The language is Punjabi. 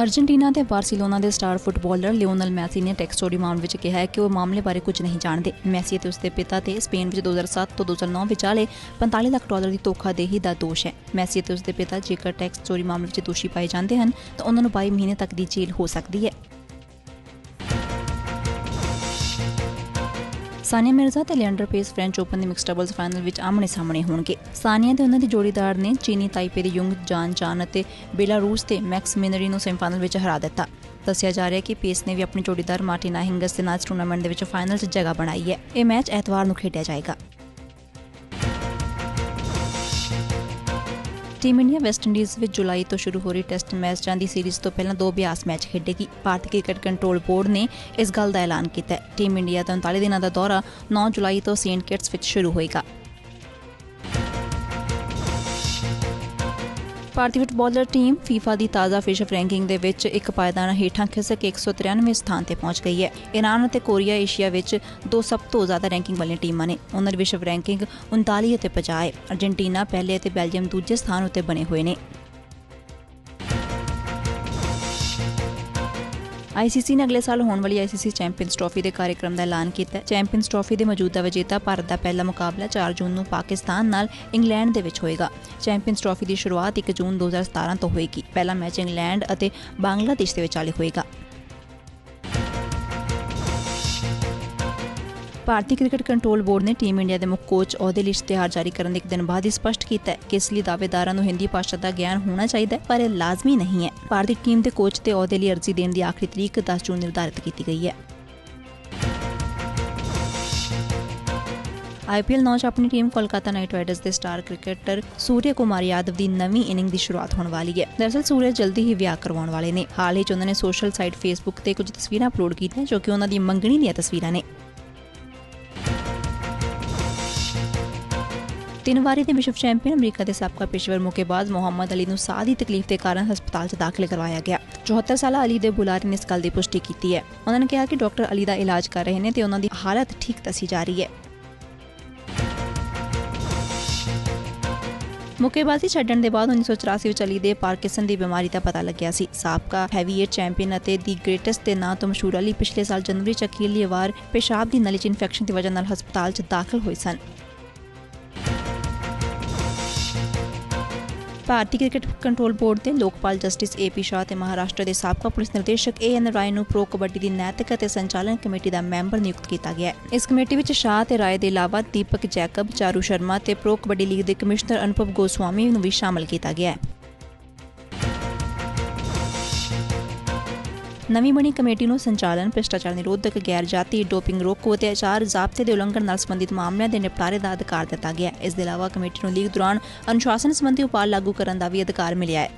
ਅਰਜنٹੀਨਾ ਤੇ ਬਾਰਸੀਲੋਨਾ ਦੇ ਸਟਾਰ ਫੁੱਟਬਾਲਰ ਲਿਓਨਲ ਮੈਸੀ ਨੇ ਟੈਕਸ ਚੋਰੀ ਮਾਮਲੇ ਵਿੱਚ ਕਿਹਾ ਹੈ ਕਿ ਉਹ ਮਾਮਲੇ ਬਾਰੇ ਕੁਝ ਨਹੀਂ ਜਾਣਦੇ। ਮੈਸੀ ਅਤੇ ਉਸਦੇ ਪਿਤਾ ਤੇ ਸਪੇਨ ਵਿੱਚ 2007 ਤੋਂ 2009 ਵਿਚਾਲੇ 45 ਲੱਖ ਡਾਲਰ ਦੀ ਧੋਖਾਦੇਹੀ ਦਾ ਦੋਸ਼ ਹੈ। ਮੈਸੀ ਅਤੇ ਉਸਦੇ ਪਿਤਾ ਜੇਕਰ ਟੈਕਸ ਚੋਰੀ ਮਾਮਲੇ ਵਿੱਚ ਦੋਸ਼ੀ ਪਾਏ ਜਾਂਦੇ ਹਨ, ਤਾਂ ਉਹਨਾਂ ਨੂੰ 22 ਮਹੀਨੇ ਤੱਕ ਦੀ ਜੇਲ੍ਹ ਹੋ ਸਕਦੀ ਹੈ। ਸਾਨੀਆ ਮਿਰਜ਼ਾ ਤੇ ਲਿਐਂਡਰ ਪੇਸ ਫ੍ਰੈਂਚ ਓਪਨ ਦੇ ਮਿਕਸਡ ਡਬਲਸ ਫਾਈਨਲ ਵਿੱਚ ਆਮਣੇ ਸਾਹਮਣੇ ਹੋਣਗੇ। ਸਾਨੀਆ ਤੇ ਉਹਨਾਂ ਦੀ ਜੋੜੀਦਾਰ ਨੇ ਚੀਨੀ ਤਾਈਪੇ ਦੇ ਯੁੰਗ ਜਾਨ ਚਾਨ ਅਤੇ ਬੇਲਾਰੂਸ ਤੇ ਮੈਕਸ ਮਿਨਰੀ ਨੂੰ ਸੈਮੀਫਾਈਨਲ ਵਿੱਚ ਹਰਾ ਦਿੱਤਾ। ਦੱਸਿਆ ਜਾ ਰਿਹਾ ਹੈ ਕਿ ਪੇਸ ਨੇ ਵੀ ਆਪਣੀ ਜੋੜੀਦਾਰ ਮਾਰਟੀਨਾ ਹਿੰਗਸ ਦੇ ਨਾਲ ਟੂਰਨਾਮੈਂਟ ਦੇ ਵਿੱਚ ਫਾਈਨਲ 'ਚ ਜਗ੍ਹਾ ਬਣਾਈ ਹੈ। ਇਹ ਮੈਚ ਐਤਵਾਰ ਨੂੰ ਖੇਡਿਆ ਜਾਏਗਾ। ਟੀਮ ਇੰਡੀਆ ਵੈਸਟ ਇੰਡੀਜ਼ ਵਿੱਚ ਜੁਲਾਈ ਤੋਂ ਸ਼ੁਰੂ ਹੋ ਰਹੀ ਟੈਸਟ ਮੈਚਾਂ ਦੀ ਸੀਰੀਜ਼ ਤੋਂ ਪਹਿਲਾਂ ਦੋ ਅਭਿਆਸ ਮੈਚ ਖੇਡੇਗੀ। ਭਾਰਤੀ ਕ੍ਰਿਕਟ ਕੰਟਰੋਲ ਬੋਰਡ ਨੇ ਇਸ ਗੱਲ ਦਾ ਐਲਾਨ ਕੀਤਾ ਹੈ। ਟੀਮ ਇੰਡੀਆ ਦਾ 39 ਦਿਨਾਂ ਦਾ ਦੌਰਾ 9 ਜੁਲਾਈ ਤੋਂ ਸੇਂਟ ਕਿਟਸ ਵਿੱਚ ਸ਼ੁਰੂ ਹੋਏਗਾ। ਭਾਰਤੀ ਫੁੱਟਬਾਲਰ ਟੀਮ FIFA ਦੀ ਤਾਜ਼ਾ ਵਿਸ਼ਵ ਰੈਂਕਿੰਗ ਦੇ ਵਿੱਚ ਇੱਕ ਪਾਇਦਾਨ ਹੇਠਾਂ ਖਿਸਕ ਕੇ 193ਵੇਂ ਸਥਾਨ ਤੇ ਪਹੁੰਚ ਗਈ ਹੈ। ਈਰਾਨ ਅਤੇ ਕੋਰੀਆ ਏਸ਼ੀਆ ਵਿੱਚ ਦੋ ਸਭ ਤੋਂ ਜ਼ਿਆਦਾ ਰੈਂਕਿੰਗ ਵਾਲੀਆਂ ਟੀਮਾਂ ਨੇ। ਉਹਨਾਂ ਦੀ ਵਿਸ਼ਵ ਰੈਂਕਿੰਗ 39 ਅਤੇ 50 ਹੈ। ਅਰਜنٹੀਨਾ ਪਹਿਲੇ ਅਤੇ ਬੈਲਜੀਅਮ ਦੂਜੇ ਸਥਾਨ ਉੱਤੇ ਬਣੇ ਹੋਏ ਨੇ। ਆਈਸੀਸੀ ਨੇ ਅਗਲੇ ਸਾਲ ਹੋਣ ਵਾਲੀ ਆਈਸੀਸੀ ਚੈਂਪੀਅਨਸ ਟਰਾਫੀ ਦੇ ਕਾਰਜਕ੍ਰਮ ਦਾ ਐਲਾਨ ਕੀਤਾ ਹੈ। ਚੈਂਪੀਅਨਸ ਟਰਾਫੀ ਦੇ ਮੌਜੂਦਾ ਵਿਜੇਤਾ ਭਾਰਤ ਦਾ ਪਹਿਲਾ ਮੁਕਾਬਲਾ 4 ਜੂਨ ਨੂੰ ਪਾਕਿਸਤਾਨ ਨਾਲ ਇੰਗਲੈਂਡ ਦੇ ਵਿੱਚ ਹੋਏਗਾ। ਚੈਂਪੀਅਨਸ ਟਰਾਫੀ ਦੀ ਸ਼ੁਰੂਆਤ 1 ਜੂਨ 2017 ਤੋਂ ਹੋਏਗੀ। ਪਹਿਲਾ ਮੈਚ ਇੰਗਲੈਂਡ ਅਤੇ ਬੰਗਲਾਦੇਸ਼ ਦੇ ਵਿਚਾਲੇ ਹੋਏਗਾ। ਭਾਰਤੀ ਕ੍ਰਿਕਟ ਕੰਟਰੋਲ ਬੋਰਡ ਨੇ ਟੀਮ ਇੰਡੀਆ ਦੇ ਮੁੱਖ ਕੋਚ ਅਹੁਦੇ ਲਈ ਇਸ਼ਤਿਹਾਰ ਜਾਰੀ ਕਰਨ ਦੇ ਇੱਕ ਦਿਨ ਬਾਅਦ ਹੀ ਸਪਸ਼ਟ ਕੀਤਾ ਕਿ ਇਸ ਲਈ ਦਾਅਵੇਦਾਰਾਂ ਨੂੰ ਹਿੰਦੀ ਭਾਸ਼ਾ ਦਾ ਗਿਆਨ ਹੋਣਾ ਚਾਹੀਦਾ ਹੈ, ਪਰ ਇਹ ਲਾਜ਼ਮੀ ਨਹੀਂ ਹੈ। ਭਾਰਤੀ ਟੀਮ ਦੇ ਕੋਚ ਤੇ ਅਹੁਦੇ ਲਈ ਅਰਜ਼ੀ ਦੇਣ ਦੀ ਆਖਰੀ ਤਰੀਕ 10 ਜੂਨ ਨਿਰਧਾਰਿਤ ਕੀਤੀ ਗਈ ਹੈ। ਆਈਪੀਐਲ 9 ਚ ਆਪਣੀ ਟੀਮ ਕੋਲਕਾਤਾ ਨਾਈਟ ਰਾਈਡਰਸ ਦੇ ਸਟਾਰ ਕ੍ਰਿਕਟਰ ਸੂਰਯ ਕੁਮਾਰ ਯਾਦਵ ਦੀ ਨਵੀਂ ਇਨਿੰਗ ਦੀ ਸ਼ੁਰੂਆਤ ਹੋਣ ਵਾਲੀ ਹੈ। ਦਰਅਸਲ ਸੂਰਯ ਜਲਦੀ ਹੀ ਵਿਆਹ ਕਰਵਾਉਣ ਵਾਲੇ ਨੇ। ਹਾਲ ਹੀ ਚ ਉਹਨਾਂ ਨੇ ਸੋਸ਼ਲ ਸਾਈਟ ਫੇਸਬੁੱਕ ਤੇ ਕੁਝ ਤਸਵੀਰਾਂ ਅਪਲੋਡ ਕੀਤੀਆਂ ਜੋ ਕਿ ਉਹਨਾਂ ਦੀ ਮੰਗਣੀ ਦੀਆਂ ਤਸਵੀਰਾਂ ਨੇ। ਤਿੰਨ ਵਾਰੀ ਦੇ ਵਿਸ਼ਵ ਚੈਂਪੀਅਨ ਅਮਰੀਕਾ ਦੇ ਸਾਬਕਾ ਪੇਸ਼ਵਰ ਮੁੱਕੇਬਾਜ਼ ਮੁਹੰਮਦ ਅਲੀ ਨੂੰ ਸਾਹ ਦੀ ਤਕਲੀਫ ਦੇ ਕਾਰਨ ਹਸਪਤਾਲ 'ਚ ਦਾਖਲ ਕਰਵਾਇਆ ਗਿਆ। 74 ਸਾਲਾ ਅਲੀ ਦੇ ਬੁਲਾਰੇ ਨੇ ਇਸ ਗੱਲ ਦੀ ਪੁਸ਼ਟੀ ਕੀਤੀ ਹੈ। ਉਹਨਾਂ ਨੇ ਕਿਹਾ ਕਿ ਡਾਕਟਰ ਅਲੀ ਦਾ ਇਲਾਜ ਕਰ ਰਹੇ ਨੇ ਤੇ ਉਹਨਾਂ ਦੀ ਹਾਲਤ ਠੀਕ ਦੱਸੀ ਜਾ ਰਹੀ ਹੈ। ਮੁੱਕੇਬਾਜ਼ੀ ਛੱਡਣ ਦੇ ਬਾਅਦ 1984 ਵਿੱਚ ਅਲੀ ਦੇ ਪਾਰਕਿੰਸਨ ਦੀ ਬਿਮਾਰੀ ਦਾ ਪਤਾ ਲੱਗਿਆ ਸੀ। ਸਾਬਕਾ ਹੈਵੀਵੇਟ ਚੈਂਪੀਅਨ ਅਤੇ ਦੀ ਗ੍ਰੇਟੈਸਟ ਦੇ ਨਾਂ ਤੋਂ ਮਸ਼ਹੂਰ ਅਲੀ ਪਿਛਲੇ ਸਾਲ ਜਨਵਰੀ 'ਚ ਅਖੀਰਲੀ ਵਾਰ ਪੇਸ਼ਾਬ ਦੀ ਨਲੀ 'ਚ ਇਨਫੈਕਸ਼ਨ ਦੀ ਵਜ੍ਹਾ ਨਾਲ ਹਸਪਤਾਲ 'ਚ ਦਾਖਲ ਹੋਏ ਸਨ। ਭਾਰਤੀ ਕ੍ਰਿਕਟ ਕੰਟਰੋਲ ਬੋਰਡ ਦੇ ਲੋਕਪਾਲ ਜਸਟਿਸ ਏਪੀ ਸ਼ਾਹ ਤੇ ਮਹਾਰਾਸ਼ਟਰ ਦੇ ਸਾਬਕਾ ਪੁਲਿਸ ਨਿਰਦੇਸ਼ਕ ਏ ਐਨ ਰਾਏ ਨੂੰ ਪ੍ਰੋ ਕਬੱਡੀ ਦੀ ਨੈਤਿਕ ਅਤੇ ਸੰਚਾਲਨ ਕਮੇਟੀ ਦਾ ਮੈਂਬਰ ਨਿਯੁਕਤ ਕੀਤਾ ਗਿਆ ਹੈ। ਇਸ ਕਮੇਟੀ ਵਿੱਚ ਸ਼ਾਹ ਤੇ ਰਾਏ ਦੇ ਇਲਾਵਾ ਦੀਪਕ ਜੈਕਬ, ਚਾਰੂ ਸ਼ਰਮਾ ਤੇ ਪ੍ਰੋ ਕਬੱਡੀ ਲੀਗ ਦੇ ਕਮਿਸ਼ਨਰ ਅਨੁਭਵ ਗੋਸਵਾਮੀ ਨੂੰ ਵੀ ਸ਼ਾਮਲ ਕੀਤਾ ਗਿਆ ਹੈ। ਨਵੀਂ ਬਣੀ ਕਮੇਟੀ ਨੂੰ ਸੰਚਾਲਨ, ਭ੍ਰਿਸ਼ਟਾਚਾਰ ਨਿਰੋਧਕ ਗੈਰ ਜਾਤੀ ਡੋਪਿੰਗ ਰੋਕੋ ਅਤੇ ਆਚਾਰ ਜ਼ਾਬਤੇ ਦੇ ਉਲੰਘਣ ਨਾਲ ਸੰਬੰਧਿਤ ਮਾਮਲਿਆਂ ਦੇ ਨਿਪਟਾਰੇ ਦਾ ਅਧਿਕਾਰ ਦਿੱਤਾ ਗਿਆ ਇਸ ਦੇ ਇਲਾਵਾ ਕਮੇਟੀ ਨੂੰ ਲੀਗ ਦੌਰਾਨ ਅਨੁਸ਼ਾਸਨ ਸੰਬੰਧੀ ਉਪਾਅ ਲਾਗੂ ਕਰਨ ਦਾ ਵੀ ਅਧਿਕਾਰ ਮਿਲਿਆ ਹੈ।